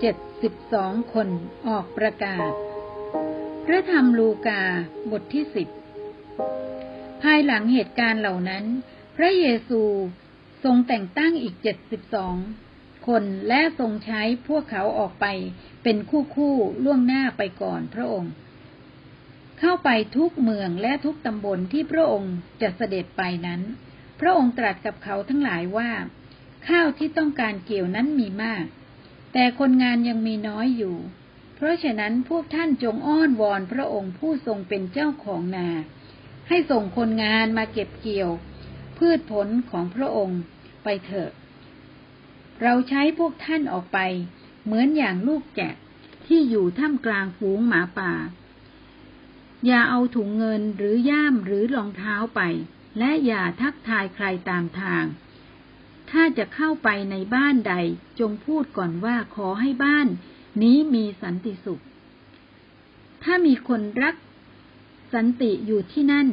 เจ็ดสิบสองคนออกประกาศ พระธรรมลูกาบทที่สิบภายหลังเหตุการณ์เหล่านั้น พระเยซูทรงแต่งตั้งอีกเจ็ดสิบสองคนและทรงใช้พวกเขาออกไปเป็นคู่คู่ล่วงหน้าไปก่อนพระองค์ เข้าไปทุกเมืองและทุกตำบลที่พระองค์จะเสด็จไปนั้น พระองค์ตรัสกับเขาทั้งหลายว่า ข้าวที่ต้องการเกี่ยวนั้นมีมาก แต่คนงานยังมีน้อยอยู่ เพราะฉะนั้นพวกท่านจงอ้อนวอนพระองค์ผู้ทรงเป็นเจ้าของนา ให้ส่งคนงานมาเก็บเกี่ยว พืชผลของพระองค์ไปเถอะ เราใช้พวกท่านออกไป เหมือนอย่างลูกแกะที่อยู่ท่ามกลางฝูงหมาป่า อย่าเอาถุงเงินหรือย่ามหรือรองเท้าไป และอย่าทักทายใครตามทาง ถ้าจะเข้าไปในบ้านใด จงพูดก่อนว่าขอให้บ้านนี้มีสันติสุข ถ้ามีคนรักสันติอยู่ที่นั่น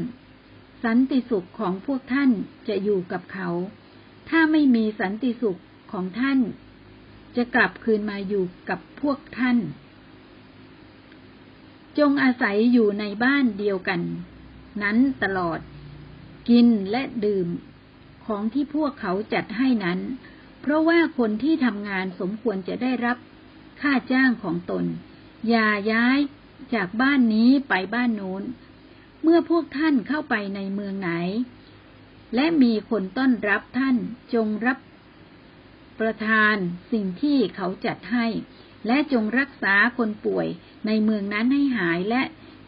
สันติสุขของพวกท่านจะอยู่กับเขา ถ้าไม่มีสันติสุขของท่าน จะกลับคืนมาอยู่กับพวกท่าน จงอาศัยอยู่ในบ้านเดียวกัน นั้นตลอด กินและดื่ม ของที่พวกเขาจัดให้นั้น เพราะว่าคนที่ทำงานสมควรจะได้รับค่าจ้างของตน อย่าย้ายจากบ้านนี้ไปบ้านโน้น เมื่อพวกท่านเข้าไปในเมืองไหน และมีคนต้อนรับท่านจงรับประทานสิ่งที่เขาจัดให้ และจงรักษาคนป่วยในเมืองนั้นให้หายและ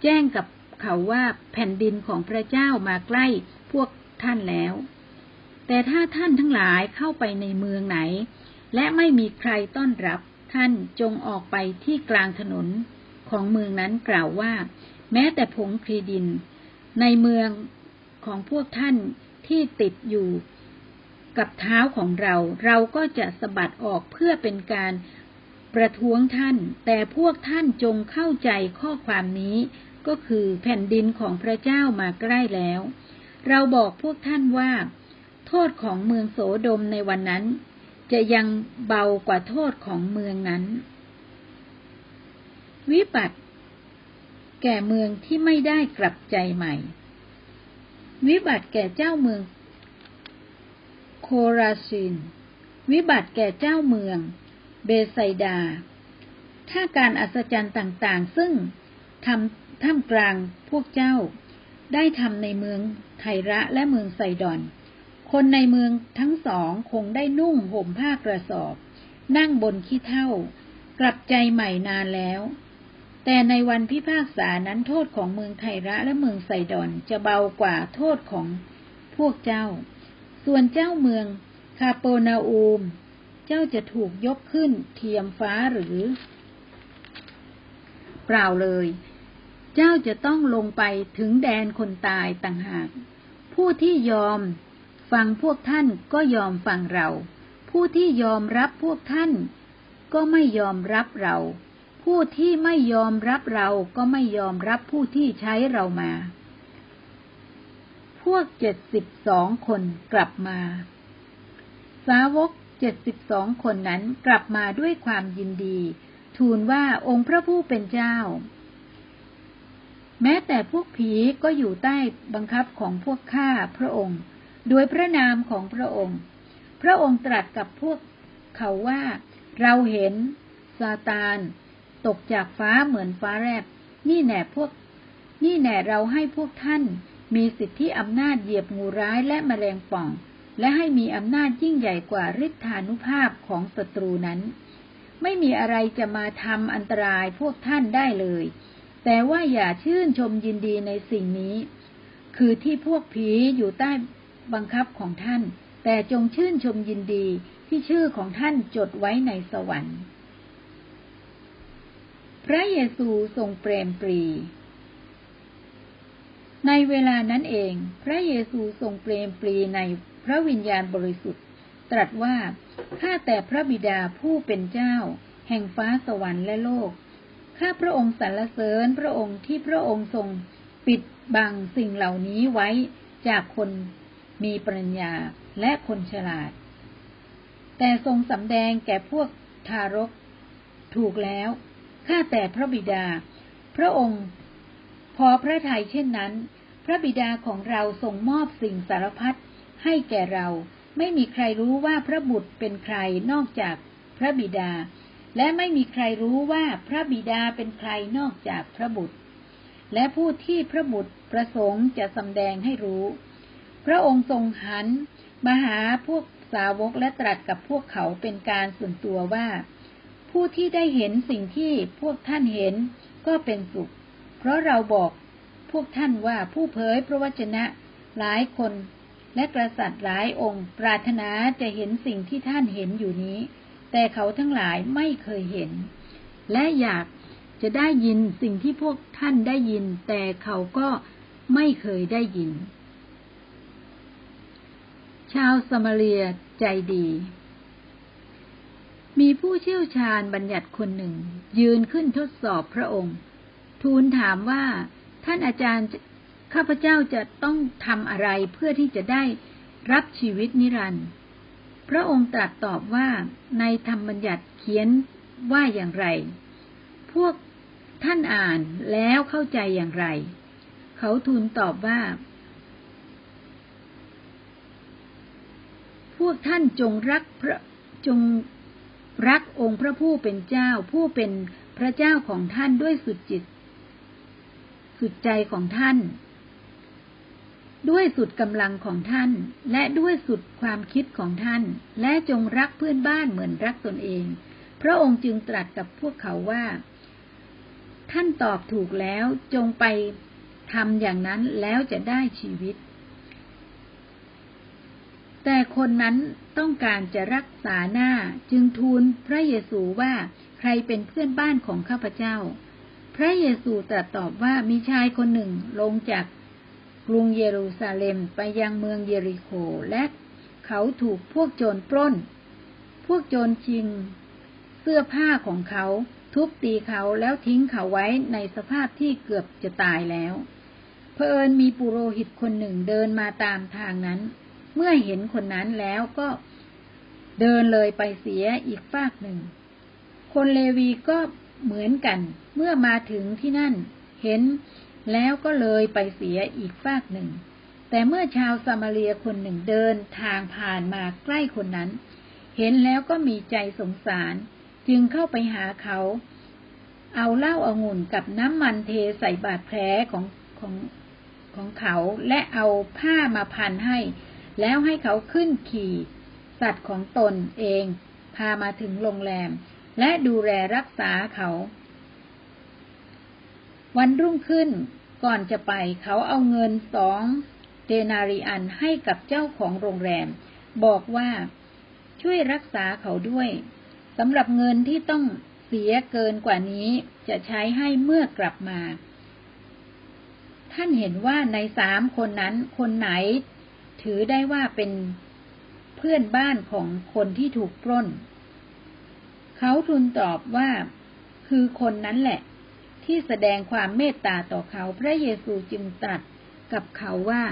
แจ้งกับเขาว่าแผ่นดินของพระเจ้ามาใกล้พวกท่านแล้ว แต่ถ้าท่านทั้งหลายเข้าไปในเมืองไหน และไม่มีใครต้อนรับ ท่านจงออกไปที่กลางถนนของเมืองนั้นกล่าวว่า แม้แต่ผงครีดิน ในเมืองของพวกท่านที่ติดอยู่ กับเท้าของเรา เราก็จะสะบัดออกเพื่อเป็นการประท้วงท่าน แต่พวกท่านจงเข้าใจข้อความนี้ ก็คือแผ่นดินของพระเจ้ามาใกล้แล้ว เราบอกพวกท่านว่า โทษของเมืองโสดมในวันนั้น จะยังเบากว่าโทษของเมืองนั้น วิบัติ แก่เมืองที่ไม่ได้กลับใจใหม่ วิบัติแก่เจ้าเมือง โคราชิน วิบัติแก่เจ้าเมือง เบไซดา ถ้าการอัศจรรย์ต่างๆ ซึ่งทำท่ามกลางพวกเจ้าได้ทำในเมืองไทระและเมืองไซดอน คนในเมืองทั้งสองคงได้นุ่งห่มผ้ากระสอบ นั่งบนขี้เท่ากลับใจใหม่นานแล้ว แต่ในวันพิพากษานั้นโทษของเมืองไทระและเมืองไซดอนจะเบากว่าโทษของพวกเจ้า ส่วนเจ้าเมืองคาโปนาอูม เจ้าจะถูกยกขึ้นเทียมฟ้าหรือ เปล่าเลย เจ้าจะต้องลงไปถึงแดนคนตายต่างหาก ผู้ที่ยอม ฟังพวกท่านก็ยอมฟังเรา ผู้ที่ยอมรับพวกท่าน ก็ไม่ยอมรับเรา ผู้ที่ไม่ยอมรับเราก็ไม่ยอมรับผู้ที่ใช้เรามา พวกเจ็ดสิบสองคนกลับมา สาวกเจ็ดสิบสองคนนั้นกลับมาด้วยความยินดี ทูลว่าองค์พระผู้เป็นเจ้า แม้แต่พวกผีก็อยู่ใต้บังคับของพวกข้าพระองค์ โดยพระนามของพระองค์ พระองค์ตรัสกับพวกเขาว่า เราเห็นซาตาน ตกจากฟ้าเหมือนฟ้าแรกนี่แน่พวก นี่แน่เราให้พวกท่าน มีสิทธิอำนาจเหยียบงูร้ายและแมลงป่อง และให้มีอำนาจยิ่งใหญ่กว่าฤทธานุภาพของศัตรูนั้น ไม่มีอะไรจะมาทำอันตรายพวกท่านได้เลย แต่ว่าอย่าชื่นชมยินดีในสิ่งนี้ คือที่พวกผีอยู่ใต้ บังคับของท่าน แต่จงชื่นชมยินดีที่ชื่อของท่านจดไว้ในสวรรค์ พระเยซูทรงเปรมปรี ในเวลานั้นเอง พระเยซูทรงเปรมปรีในพระวิญญาณบริสุทธิ์ ตรัสว่า ข้าแต่พระบิดาผู้เป็นเจ้า แห่งฟ้าสวรรค์และโลก ข้าพระองค์สรรเสริญพระองค์ที่พระองค์ทรงปิดบังสิ่งเหล่านี้ไว้จากคน มีปริญญาและคนฉลาด แต่ทรงสำแดงแก่พวกทารก ถูกแล้ว ข้าแต่พระบิดา พระองค์ พอพระทัยเช่นนั้น พระบิดาของเราทรงมอบสิ่งสารพัดให้แก่เรา ไม่มีใครรู้ว่าพระบุตรเป็นใครนอกจากพระบิดา และไม่มีใครรู้ว่าพระบิดาเป็นใครนอกจากพระบุตร และผู้ที่พระบุตรประสงค์จะสำแดงให้รู้ ระองค์ทรงหันมาหาพวกสาวกและตรัสกับพวกเขาเป็นการส่วนตัวว่า ผู้ที่ได้เห็นสิ่งที่พวกท่านเห็นก็เป็นสุข เพราะเราบอกพวกท่านว่าผู้เผยพระวจนะหลายคนและกษัตริย์หลายองค์ปรารถนาจะเห็นสิ่งที่ท่านเห็นอยู่นี้ แต่เขาทั้งหลายไม่เคยเห็น และอยากจะได้ยินสิ่งที่พวกท่านได้ยิน แต่เขาก็ไม่เคยได้ยิน ชาวสมาเรียใจดี มีผู้เชี่ยวชาญบัญญัติคนหนึ่ง ยืนขึ้นทดสอบพระองค์ ทูลถามว่าท่านอาจารย์ข้าพเจ้าจะต้องทำอะไรเพื่อที่จะได้รับชีวิตนิรันดร์พระองค์ตรัสตอบว่าในธรรมบัญญัติเขียนว่าอย่างไร พวกท่านอ่านแล้วเข้าใจอย่างไร เขาทูลตอบว่า พวกท่านจงรักพระจงรักองค์พระผู้เป็นเจ้า ผู้เป็นพระเจ้าของท่านด้วยสุดจิต สุดใจของท่าน ด้วยสุดกำลังของท่าน และด้วยสุดความคิดของท่าน และจงรักเพื่อนบ้านเหมือนรักตนเอง พระองค์จึงตรัสกับพวกเขาว่า ท่านตอบถูกแล้วจงไปทำอย่างนั้นแล้วจะได้ชีวิต แต่คนนั้นต้องการจะรักษาหน้าจึงทูลพระเยซูว่าใครเป็นเพื่อนบ้านของข้าพเจ้า พระเยซูตรัสตอบว่ามีชายคนหนึ่งลงจากกรุงเยรูซาเล็มไปยังเมืองเยริโคและเขาถูกพวกโจรปล้น พวกโจรชิง เสื้อผ้าของเขาทุบตีเขาแล้วทิ้งเขาไว้ในสภาพที่เกือบจะตายแล้ว เพอเอิญมีปุโรหิตคนหนึ่งเดินมาตามทางนั้น เมื่อเห็นคนนั้นแล้วก็เดินเลยไปเสียอีกฝากหนึ่ง คนเลวีก็เหมือนกัน เมื่อมาถึงที่นั่น เห็นแล้วก็เลยไปเสียอีกฝากหนึ่ง แต่เมื่อชาวซามาเรียคนหนึ่งเดินทางผ่านมาใกล้คนนั้น เห็นแล้วก็มีใจสงสาร จึงเข้าไปหาเขา เอาเหล้าอางุ่นกับน้ำมันเทใส่บาดแผลของของของเขาและเอาผ้ามาพันให้ แล้วให้เขาขึ้นขี่ สัตว์ของตนเอง พามาถึงโรงแรม และดูแลรักษาเขา วันรุ่งขึ้นก่อนจะไปเขาเอาเงินสองเดนารีอันให้กับเจ้าของโรงแรม บอกว่าช่วยรักษาเขาด้วยสำหรับเงินที่ต้องเสียเกินกว่านี้จะใช้ให้เมื่อกลับมา ท่านเห็นว่าในสามคนนั้นคนไหน ถือได้ว่าเป็นเพื่อนบ้านของคนที่ถูกปล้น เขาทูลตอบว่าคือคนนั้นแหละ ที่แสดงความเมตตาต่อเขาพระเยซูจึงตรัสกับเขาว่า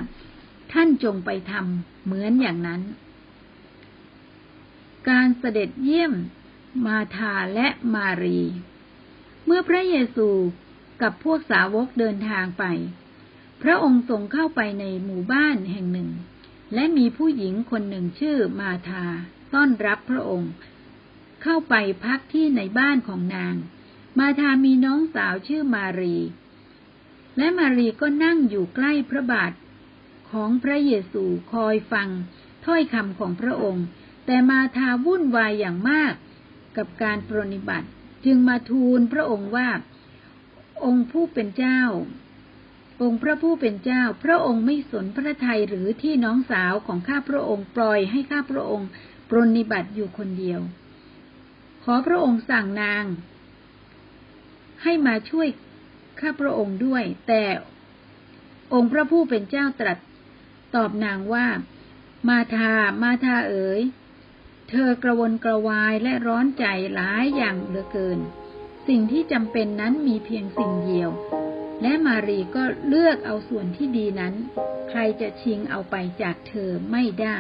ท่านจงไปทำเหมือนอย่างนั้น การเสด็จเยี่ยมมาธาและมารี เมื่อพระเยซูกับพวกสาวกเดินทางไป พระองค์ทรงเข้าไปในหมู่บ้านแห่งหนึ่ง และมีผู้หญิงคนหนึ่งชื่อมาธาต้อนรับพระองค์ เข้าไปพักที่ในบ้านของนาง มาธามีน้องสาวชื่อมารี และมารีก็นั่งอยู่ใกล้พระบาทของพระเยซูคอยฟังถ้อยคำของพระองค์ แต่มาธาวุ่นวายอย่างมากกับการปรนิบัติ จึงมาทูลพระองค์ว่า องค์ผู้เป็นเจ้า องค์พระผู้เป็นเจ้า พระองค์ไม่สนพระทัยหรือที่น้องสาวของข้าพระองค์ปล่อยให้ข้าพระองค์ปรนิบัติอยู่คนเดียว ขอพระองค์สั่งนาง ให้มาช่วยข้าพระองค์ด้วย แต่องค์พระผู้เป็นเจ้าตรัสตอบนางว่า มาทา มาทาเอ๋ย เธอกระวนกระวายและร้อนใจหลายอย่างเหลือเกิน สิ่งที่จำเป็นนั้นมีเพียงสิ่งเดียว และมารีก็เลือกเอาส่วนที่ดีนั้น ใครจะชิงเอาไปจากเธอไม่ได้